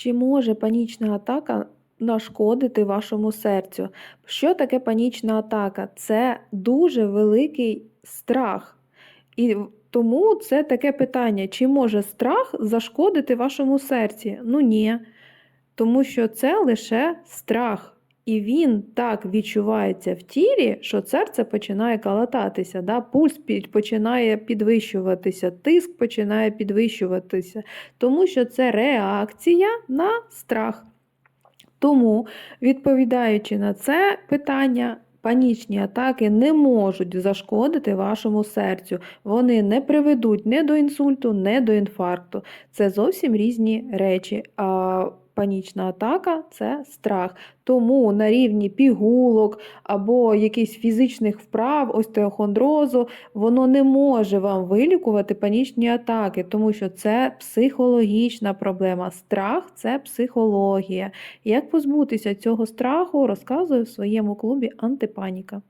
Чи може панічна атака нашкодити вашому серцю? Що таке панічна атака? Це дуже великий страх. І тому це таке питання: чи може страх зашкодити вашому серці? Ну ні. Тому що це лише страх. І він так відчувається в тілі, що серце починає калататися, да? пульс починає підвищуватися, тиск починає підвищуватися, тому що це реакція на страх. Тому, відповідаючи на це питання, панічні атаки не можуть зашкодити вашому серцю. Вони не приведуть ні до інсульту, ні до інфаркту. Це зовсім різні речі. Панічна атака це страх. Тому на рівні пігулок або якихось фізичних вправ, остеохондрозу, воно не може вам вилікувати панічні атаки, тому що це психологічна проблема. Страх це психологія. Як позбутися цього страху, розказую в своєму клубі Антипаніка.